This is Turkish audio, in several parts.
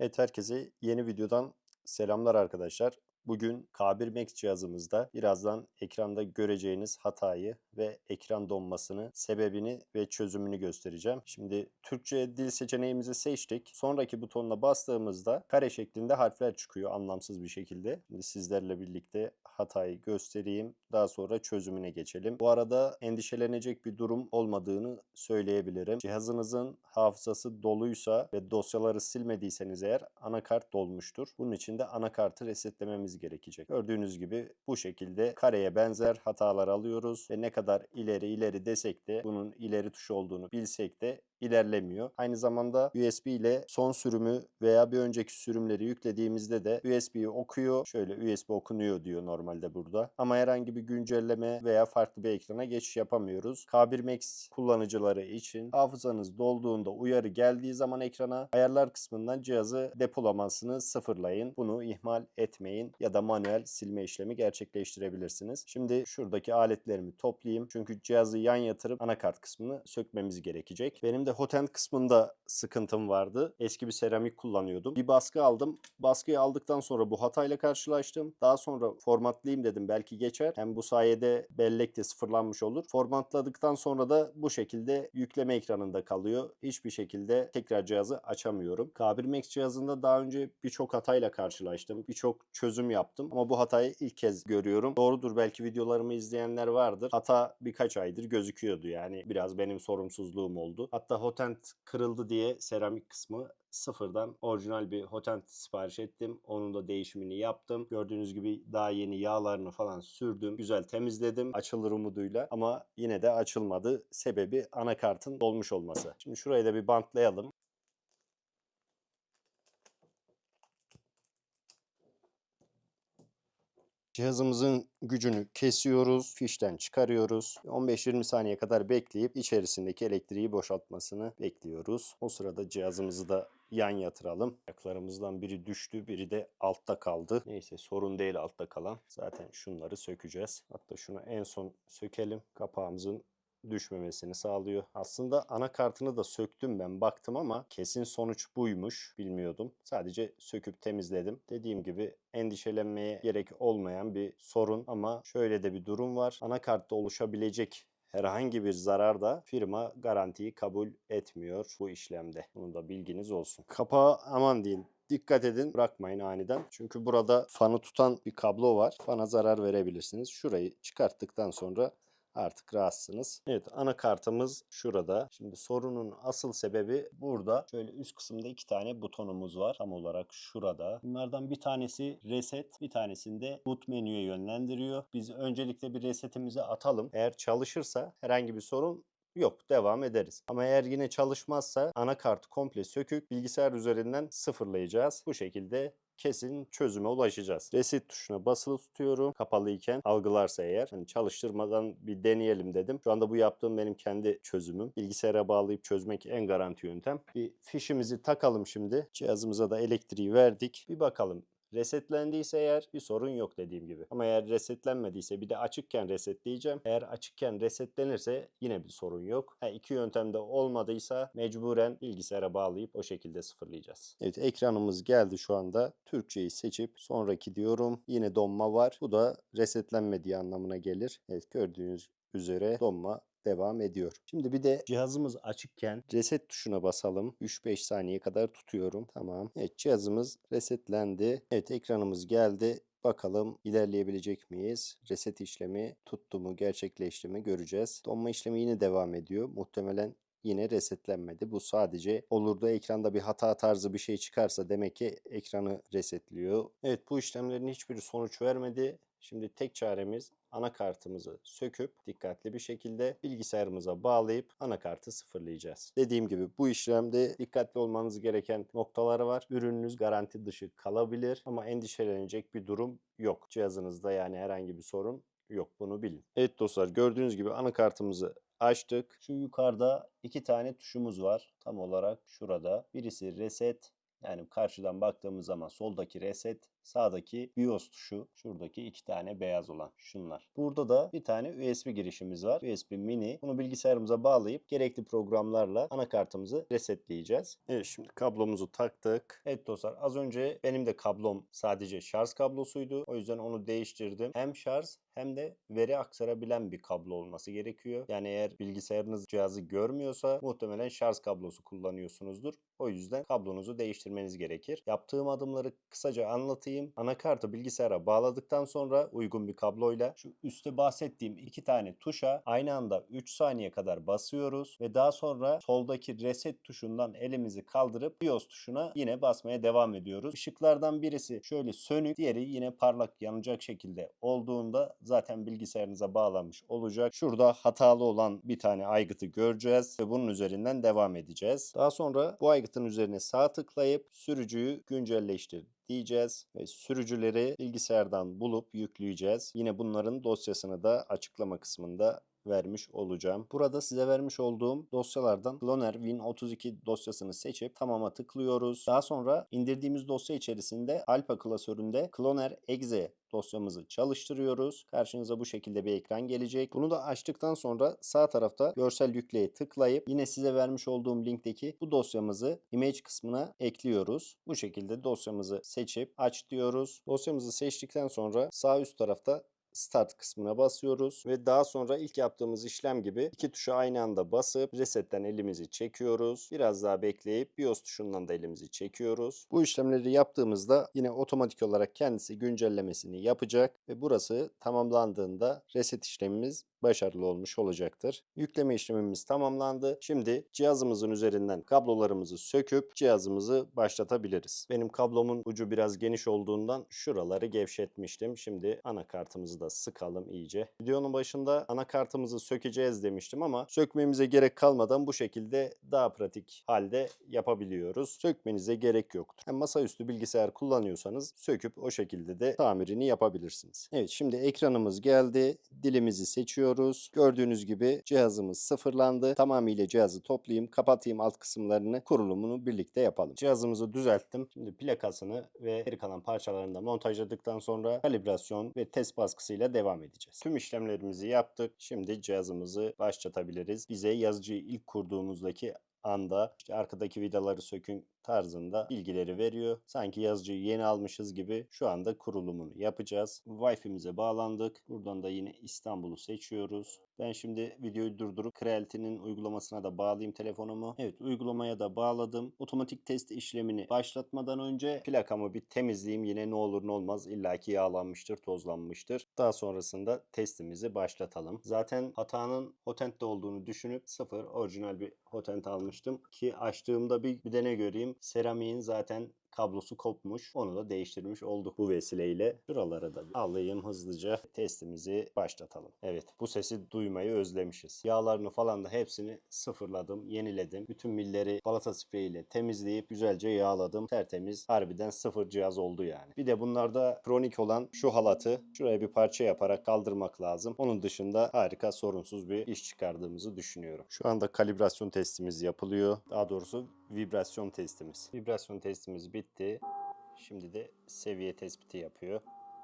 Evet herkese yeni videodan selamlar arkadaşlar. Bugün K1 Max cihazımızda birazdan ekranda göreceğiniz hatayı ve ekran donmasını, sebebini ve çözümünü göstereceğim. Şimdi Türkçe dil seçeneğimizi seçtik. Sonraki butonuna bastığımızda kare şeklinde harfler çıkıyor anlamsız bir şekilde. Şimdi sizlerle birlikte hatayı göstereyim. Daha sonra çözümüne geçelim. Bu arada endişelenecek bir durum olmadığını söyleyebilirim. Cihazınızın hafızası doluysa ve dosyaları silmediyseniz eğer anakart dolmuştur. Bunun için de anakartı resetlememiz gerekecek. Gördüğünüz gibi bu şekilde kareye benzer hatalar alıyoruz ve ne kadar ileri ileri desek de bunun ileri tuş olduğunu bilsek de ilerlemiyor. Aynı zamanda USB ile son sürümü veya bir önceki sürümleri yüklediğimizde de USB'yi okuyor. Şöyle USB okunuyor diyor normalde burada. Ama herhangi bir güncelleme veya farklı bir ekrana geçiş yapamıyoruz. K1 Max kullanıcıları için hafızanız dolduğunda uyarı geldiği zaman ekrana ayarlar kısmından cihazı depolamasını sıfırlayın. Bunu ihmal etmeyin ya da manuel silme işlemi gerçekleştirebilirsiniz. Şimdi şuradaki aletlerimi toplayayım. Çünkü cihazı yan yatırıp anakart kısmını sökmemiz gerekecek. Benim de hotent kısmında sıkıntım vardı. Eski bir seramik kullanıyordum. Bir baskı aldım. Baskıyı aldıktan sonra bu hatayla karşılaştım. Daha sonra formatlayayım dedim belki geçer. Hem bu sayede bellek de sıfırlanmış olur. Formatladıktan sonra da bu şekilde yükleme ekranında kalıyor. Hiçbir şekilde tekrar cihazı açamıyorum. K1 Max cihazında daha önce birçok hatayla karşılaştım. Birçok çözüm yaptım ama bu hatayı ilk kez görüyorum. Doğrudur belki videolarımı izleyenler vardır. Hata birkaç aydır gözüküyordu yani biraz benim sorumsuzluğum oldu. Hatta hotent kırıldı diye seramik kısmı sıfırdan orijinal bir hotent sipariş ettim. Onun da değişimini yaptım. Gördüğünüz gibi daha yeni yağlarını falan sürdüm. Güzel temizledim açılır umuduyla ama yine de açılmadı. Sebebi anakartın dolmuş olması. Şimdi şurayı da bir bantlayalım. Cihazımızın gücünü kesiyoruz, fişten çıkarıyoruz. 15-20 saniye kadar bekleyip içerisindeki elektriği boşaltmasını bekliyoruz. O sırada cihazımızı da yan yatıralım. Ayaklarımızdan biri düştü, biri de altta kaldı. Neyse sorun değil altta kalan. Zaten şunları sökeceğiz. Hatta şunu en son sökelim. Kapağımızın düşmemesini sağlıyor. Aslında anakartını da söktüm ben baktım ama kesin sonuç buymuş bilmiyordum. Sadece söküp temizledim. Dediğim gibi endişelenmeye gerek olmayan bir sorun ama şöyle de bir durum var. Anakartta oluşabilecek herhangi bir zarar da firma garantiyi kabul etmiyor bu işlemde. Bunu da bilginiz olsun. Kapağı aman deyin Dikkat edin bırakmayın aniden. Çünkü burada fanı tutan bir kablo var. Fana zarar verebilirsiniz. Şurayı çıkarttıktan sonra artık rahatsınız. Evet anakartımız şurada. Şimdi sorunun asıl sebebi burada. Şöyle üst kısımda iki tane butonumuz var. Tam olarak şurada. Bunlardan bir tanesi reset, bir tanesinde boot menüye yönlendiriyor. Biz öncelikle bir resetimizi atalım. Eğer çalışırsa herhangi bir sorun Yok devam ederiz. Ama eğer yine çalışmazsa anakartı komple söküp bilgisayar üzerinden sıfırlayacağız. Bu şekilde kesin çözüme ulaşacağız. Reset tuşuna basılı tutuyorum. Kapalıyken algılarsa eğer. Hani çalıştırmadan bir deneyelim dedim. Şu anda bu yaptığım benim kendi çözümüm. Bilgisayara bağlayıp çözmek en garanti yöntem. Bir fişimizi takalım şimdi. Cihazımıza da elektriği verdik. Bir bakalım Resetlendiyse eğer bir sorun yok dediğim gibi. Ama eğer resetlenmediyse bir de açıkken resetleyeceğim. Eğer açıkken resetlenirse yine bir sorun yok. Ha, iki yöntemde olmadıysa mecburen bilgisayara bağlayıp o şekilde sıfırlayacağız. Evet ekranımız geldi şu anda. Türkçeyi seçip sonraki diyorum. Yine donma var. Bu da resetlenmediği anlamına gelir. Evet gördüğünüz üzere donma devam ediyor. Şimdi bir de cihazımız açıkken reset tuşuna basalım. 3-5 saniye kadar tutuyorum. Tamam. Evet cihazımız resetlendi. Evet ekranımız geldi. Bakalım ilerleyebilecek miyiz? Reset işlemi tuttu mu, gerçekleşti mi göreceğiz. Donma işlemi yine devam ediyor. Muhtemelen yine resetlenmedi. Bu sadece olur da ekranda bir hata tarzı bir şey çıkarsa demek ki ekranı resetliyor. Evet bu işlemlerin hiçbiri sonuç vermedi. Şimdi tek çaremiz anakartımızı söküp dikkatli bir şekilde bilgisayarımıza bağlayıp anakartı sıfırlayacağız. Dediğim gibi bu işlemde dikkatli olmanız gereken noktaları var. Ürününüz garanti dışı kalabilir ama endişelenecek bir durum yok. Cihazınızda yani herhangi bir sorun yok bunu bilin. Evet dostlar gördüğünüz gibi anakartımızı açtık. Şu yukarıda iki tane tuşumuz var. Tam olarak şurada. Birisi reset, Yani karşıdan baktığımız zaman soldaki reset, sağdaki BIOS tuşu, şuradaki iki tane beyaz olan şunlar. Burada da bir tane USB girişimiz var. USB mini. Bunu bilgisayarımıza bağlayıp gerekli programlarla anakartımızı resetleyeceğiz. Evet şimdi kablomuzu taktık. Evet dostlar az önce benim de kablom sadece şarj kablosuydu. O yüzden onu değiştirdim. Hem şarj hem de veri aktarabilen bir kablo olması gerekiyor. Yani eğer bilgisayarınız cihazı görmüyorsa muhtemelen şarj kablosu kullanıyorsunuzdur. O yüzden kablonuzu değiştirmeniz gerekir. Yaptığım adımları kısaca anlatayım. Anakartı bilgisayara bağladıktan sonra uygun bir kabloyla şu üstte bahsettiğim iki tane tuşa aynı anda 3 saniye kadar basıyoruz ve daha sonra soldaki reset tuşundan elimizi kaldırıp BIOS tuşuna yine basmaya devam ediyoruz. Işıklardan birisi şöyle sönük, diğeri yine parlak yanacak şekilde olduğunda zaten bilgisayarınıza bağlanmış olacak. Şurada hatalı olan bir tane aygıtı göreceğiz ve bunun üzerinden devam edeceğiz. Daha sonra bu aygıtın üzerine sağ tıklayıp sürücüyü güncelleştir diyeceğiz ve sürücüleri bilgisayardan bulup yükleyeceğiz. Yine bunların dosyasını da açıklama kısmında vermiş olacağım. Burada size vermiş olduğum dosyalardan Cloner Win32 dosyasını seçip tamama tıklıyoruz. Daha sonra indirdiğimiz dosya içerisinde Alpha klasöründe Cloner Exe dosyamızı çalıştırıyoruz. Karşınıza bu şekilde bir ekran gelecek. Bunu da açtıktan sonra sağ tarafta görsel yükleye tıklayıp yine size vermiş olduğum linkteki bu dosyamızı image kısmına ekliyoruz. Bu şekilde dosyamızı seçip aç diyoruz. Dosyamızı seçtikten sonra sağ üst tarafta Start kısmına basıyoruz ve daha sonra ilk yaptığımız işlem gibi iki tuşa aynı anda basıp resetten elimizi çekiyoruz. Biraz daha bekleyip BIOS tuşundan da elimizi çekiyoruz. Bu işlemleri yaptığımızda yine otomatik olarak kendisi güncellemesini yapacak ve burası tamamlandığında reset işlemimiz başarılı olmuş olacaktır. Yükleme işlemimiz tamamlandı. Şimdi cihazımızın üzerinden kablolarımızı söküp cihazımızı başlatabiliriz. Benim kablomun ucu biraz geniş olduğundan şuraları gevşetmiştim. Şimdi anakartımızı da sıkalım iyice. Videonun başında anakartımızı sökeceğiz demiştim ama sökmemize gerek kalmadan bu şekilde daha pratik halde yapabiliyoruz. Sökmenize gerek yoktur. Hem masaüstü bilgisayar kullanıyorsanız söküp o şekilde de tamirini yapabilirsiniz. Evet şimdi ekranımız geldi. Dilimizi seçiyoruz. Gördüğünüz gibi cihazımız sıfırlandı. Tamamıyla cihazı toplayayım, kapatayım alt kısımlarını, kurulumunu birlikte yapalım. Cihazımızı düzelttim. Şimdi plakasını ve geri kalan parçalarını da montajladıktan sonra kalibrasyon ve test baskısıyla devam edeceğiz. Tüm işlemlerimizi yaptık. Şimdi cihazımızı başlatabiliriz. Bize yazıcıyı ilk kurduğumuzdaki anda işte arkadaki vidaları sökün tarzında bilgileri veriyor. Sanki yazıcıyı yeni almışız gibi şu anda kurulumunu yapacağız. Wi-Fi'mize bağlandık. Buradan da yine İstanbul'u seçiyoruz. Ben şimdi videoyu durdurup Creality'nin uygulamasına da bağlayayım telefonumu. Evet uygulamaya da bağladım. Otomatik test işlemini başlatmadan önce plakamı bir temizleyeyim. Yine ne olur ne olmaz illaki yağlanmıştır, tozlanmıştır. Daha sonrasında testimizi başlatalım. Zaten hatanın Hotent'te olduğunu düşünüp sıfır orijinal bir Hotent almıştım. Ki açtığımda bir, bir de göreyim seramiğin zaten kablosu kopmuş. Onu da değiştirmiş olduk bu vesileyle. Şuralara da bir alayım hızlıca. Testimizi başlatalım. Evet bu sesi duymayı özlemişiz. Yağlarını falan da hepsini sıfırladım, yeniledim. Bütün milleri balata spreyiyle temizleyip güzelce yağladım. Tertemiz harbiden sıfır cihaz oldu yani. Bir de bunlarda kronik olan şu halatı şuraya bir parça yaparak kaldırmak lazım. Onun dışında harika sorunsuz bir iş çıkardığımızı düşünüyorum. Şu anda kalibrasyon testimiz yapılıyor. Daha doğrusu vibrasyon testimiz. Vibrasyon testimiz bitti. Şimdi de seviye tespiti yapıyor.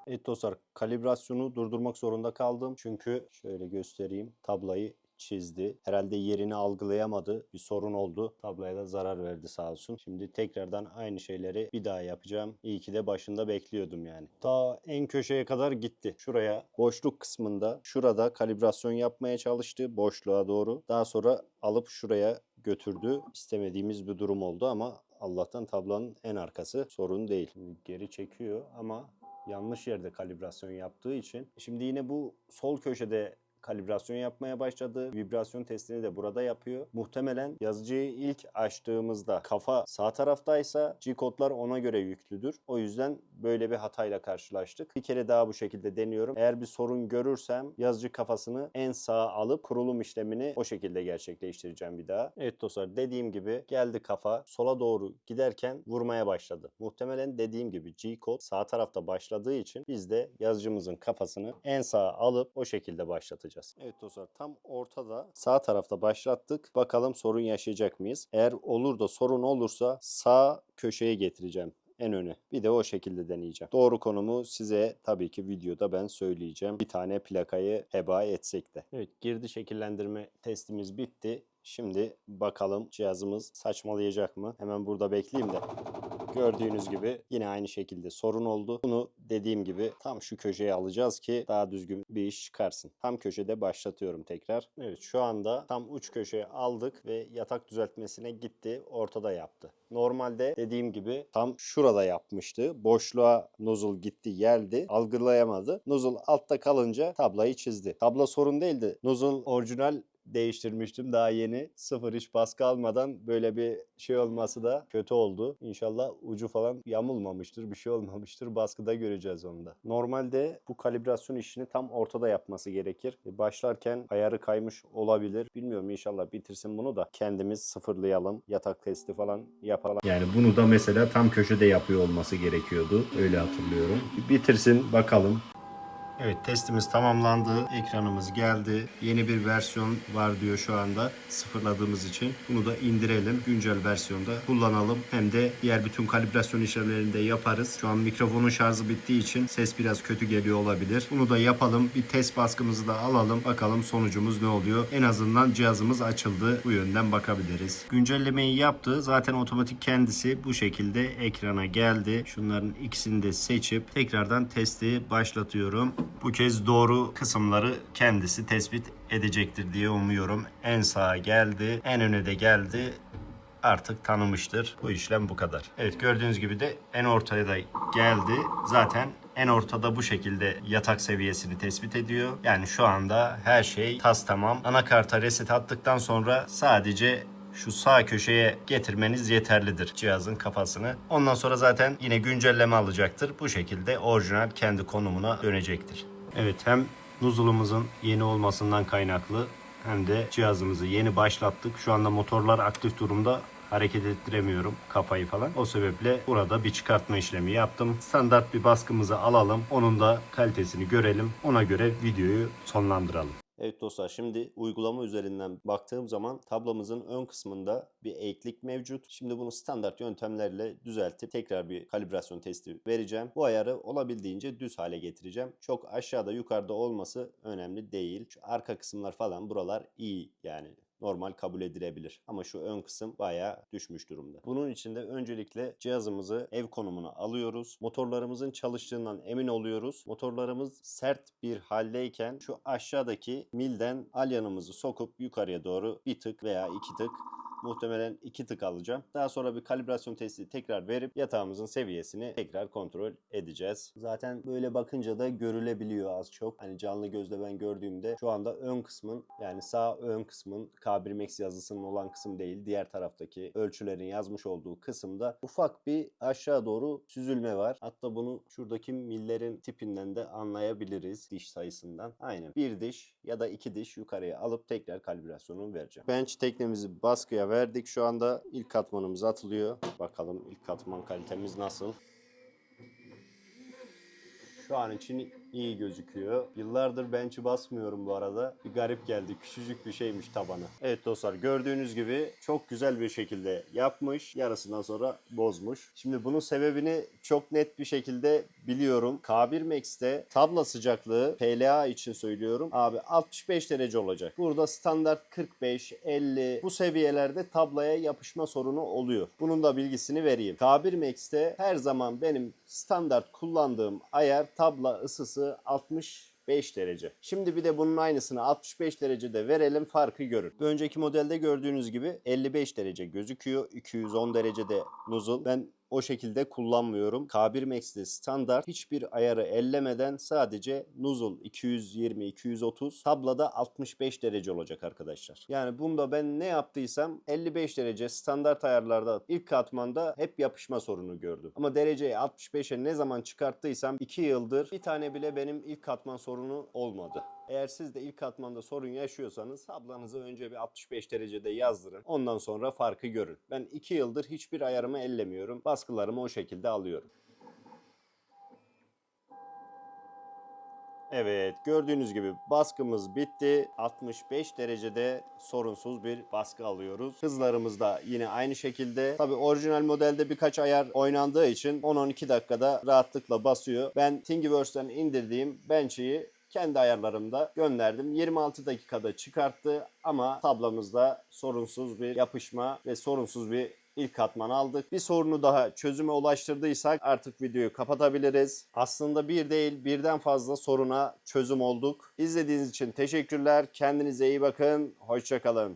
Evet dostlar kalibrasyonu durdurmak zorunda kaldım. Çünkü şöyle göstereyim tablayı çizdi. Herhalde yerini algılayamadı. Bir sorun oldu. Tabloya da zarar verdi sağ olsun. Şimdi tekrardan aynı şeyleri bir daha yapacağım. İyi ki de başında bekliyordum yani. Ta en köşeye kadar gitti. Şuraya boşluk kısmında şurada kalibrasyon yapmaya çalıştı boşluğa doğru. Daha sonra alıp şuraya götürdü. İstemediğimiz bir durum oldu ama Allah'tan tablonun en arkası sorun değil. Şimdi geri çekiyor ama yanlış yerde kalibrasyon yaptığı için. Şimdi yine bu sol köşede kalibrasyon yapmaya başladı. Vibrasyon testini de burada yapıyor. Muhtemelen yazıcıyı ilk açtığımızda kafa sağ taraftaysa G-kodlar ona göre yüklüdür. O yüzden böyle bir hatayla karşılaştık. Bir kere daha bu şekilde deniyorum. Eğer bir sorun görürsem yazıcı kafasını en sağa alıp kurulum işlemini o şekilde gerçekleştireceğim bir daha. Evet dostlar dediğim gibi geldi kafa sola doğru giderken vurmaya başladı. Muhtemelen dediğim gibi G-kod sağ tarafta başladığı için biz de yazıcımızın kafasını en sağa alıp o şekilde başlatacağız. Evet dostlar tam ortada sağ tarafta başlattık. Bakalım sorun yaşayacak mıyız? Eğer olur da sorun olursa sağ köşeye getireceğim en öne. Bir de o şekilde deneyeceğim. Doğru konumu size tabii ki videoda ben söyleyeceğim. Bir tane plakayı heba etsek de. Evet girdi şekillendirme testimiz bitti. Şimdi bakalım cihazımız saçmalayacak mı? Hemen burada bekleyeyim de. Gördüğünüz gibi yine aynı şekilde sorun oldu. Bunu dediğim gibi tam şu köşeye alacağız ki daha düzgün bir iş çıkarsın. Tam köşede başlatıyorum tekrar. Evet şu anda tam uç köşeye aldık ve yatak düzeltmesine gitti. Ortada yaptı. Normalde dediğim gibi tam şurada yapmıştı. Boşluğa nozzle gitti geldi. Algılayamadı. Nozzle altta kalınca tablayı çizdi. Tabla sorun değildi. Nozzle orijinal değiştirmiştim daha yeni. Sıfır hiç baskı almadan böyle bir şey olması da kötü oldu. İnşallah ucu falan yamulmamıştır, bir şey olmamıştır. Baskıda göreceğiz onu da. Normalde bu kalibrasyon işini tam ortada yapması gerekir. E, Başlarken ayarı kaymış olabilir. Bilmiyorum inşallah bitirsin bunu da kendimiz sıfırlayalım. Yatak testi falan yapalım. Yani bunu da mesela tam köşede yapıyor olması gerekiyordu. Öyle hatırlıyorum. Bitirsin bakalım. Evet testimiz tamamlandı. Ekranımız geldi. Yeni bir versiyon var diyor şu anda sıfırladığımız için. Bunu da indirelim. Güncel versiyonda kullanalım. Hem de diğer bütün kalibrasyon işlemlerini de yaparız. Şu an mikrofonun şarjı bittiği için ses biraz kötü geliyor olabilir. Bunu da yapalım. Bir test baskımızı da alalım. Bakalım sonucumuz ne oluyor. En azından cihazımız açıldı. Bu yönden bakabiliriz. Güncellemeyi yaptı. Zaten otomatik kendisi bu şekilde ekrana geldi. Şunların ikisini de seçip tekrardan testi başlatıyorum. Bu kez doğru kısımları kendisi tespit edecektir diye umuyorum. En sağa geldi, en öne de geldi. Artık tanımıştır. Bu işlem bu kadar. Evet gördüğünüz gibi de en ortaya da geldi. Zaten en ortada bu şekilde yatak seviyesini tespit ediyor. Yani şu anda her şey tas tamam. Anakarta reset attıktan sonra sadece şu sağ köşeye getirmeniz yeterlidir cihazın kafasını. Ondan sonra zaten yine güncelleme alacaktır. Bu şekilde orijinal kendi konumuna dönecektir. Evet hem nozzle'ımızın yeni olmasından kaynaklı hem de cihazımızı yeni başlattık. Şu anda motorlar aktif durumda hareket ettiremiyorum kafayı falan. O sebeple burada bir çıkartma işlemi yaptım. Standart bir baskımızı alalım. Onun da kalitesini görelim. Ona göre videoyu sonlandıralım. Evet dostlar şimdi uygulama üzerinden baktığım zaman tablamızın ön kısmında bir eğiklik mevcut. Şimdi bunu standart yöntemlerle düzeltip tekrar bir kalibrasyon testi vereceğim. Bu ayarı olabildiğince düz hale getireceğim. Çok aşağıda yukarıda olması önemli değil. Şu arka kısımlar falan buralar iyi yani normal kabul edilebilir. Ama şu ön kısım bayağı düşmüş durumda. Bunun için de öncelikle cihazımızı ev konumuna alıyoruz. Motorlarımızın çalıştığından emin oluyoruz. Motorlarımız sert bir haldeyken şu aşağıdaki milden alyanımızı sokup yukarıya doğru bir tık veya iki tık muhtemelen iki tık alacağım. Daha sonra bir kalibrasyon testi tekrar verip yatağımızın seviyesini tekrar kontrol edeceğiz. Zaten böyle bakınca da görülebiliyor az çok. Hani canlı gözle ben gördüğümde şu anda ön kısmın yani sağ ön kısmın K1 Max yazısının olan kısım değil. Diğer taraftaki ölçülerin yazmış olduğu kısımda ufak bir aşağı doğru süzülme var. Hatta bunu şuradaki millerin tipinden de anlayabiliriz diş sayısından. Aynen bir diş ya da iki diş yukarıya alıp tekrar kalibrasyonunu vereceğim. Bench teknemizi baskıya verdik. Şu anda ilk katmanımız atılıyor. Bakalım ilk katman kalitemiz nasıl? Şu an için iyi gözüküyor. Yıllardır bench'i basmıyorum bu arada. Bir garip geldi. Küçücük bir şeymiş tabanı. Evet dostlar gördüğünüz gibi çok güzel bir şekilde yapmış. Yarısından sonra bozmuş. Şimdi bunun sebebini çok net bir şekilde biliyorum. K1 Max'te tabla sıcaklığı PLA için söylüyorum. Abi 65 derece olacak. Burada standart 45, 50 bu seviyelerde tablaya yapışma sorunu oluyor. Bunun da bilgisini vereyim. K1 Max'te her zaman benim standart kullandığım ayar tabla ısısı 65 derece. Şimdi bir de bunun aynısını 65 derecede verelim farkı görün. Bir önceki modelde gördüğünüz gibi 55 derece gözüküyor. 210 derecede nozzle. Ben o şekilde kullanmıyorum. K1 Max'te standart hiçbir ayarı ellemeden sadece nozzle 220-230 tablada 65 derece olacak arkadaşlar. Yani bunda ben ne yaptıysam 55 derece standart ayarlarda ilk katmanda hep yapışma sorunu gördüm. Ama dereceyi 65'e ne zaman çıkarttıysam 2 yıldır bir tane bile benim ilk katman sorunu olmadı. Eğer siz de ilk katmanda sorun yaşıyorsanız tablanızı önce bir 65 derecede yazdırın. Ondan sonra farkı görün. Ben 2 yıldır hiçbir ayarımı ellemiyorum. Baskılarımı o şekilde alıyorum. Evet gördüğünüz gibi baskımız bitti. 65 derecede sorunsuz bir baskı alıyoruz. Hızlarımız da yine aynı şekilde. Tabi orijinal modelde birkaç ayar oynandığı için 10-12 dakikada rahatlıkla basıyor. Ben Thingiverse'den indirdiğim Benchy'yi kendi ayarlarımda gönderdim. 26 dakikada çıkarttı ama tablamızda sorunsuz bir yapışma ve sorunsuz bir ilk katman aldık. Bir sorunu daha çözüme ulaştırdıysak artık videoyu kapatabiliriz. Aslında bir değil birden fazla soruna çözüm olduk. İzlediğiniz için teşekkürler. Kendinize iyi bakın. Hoşçakalın.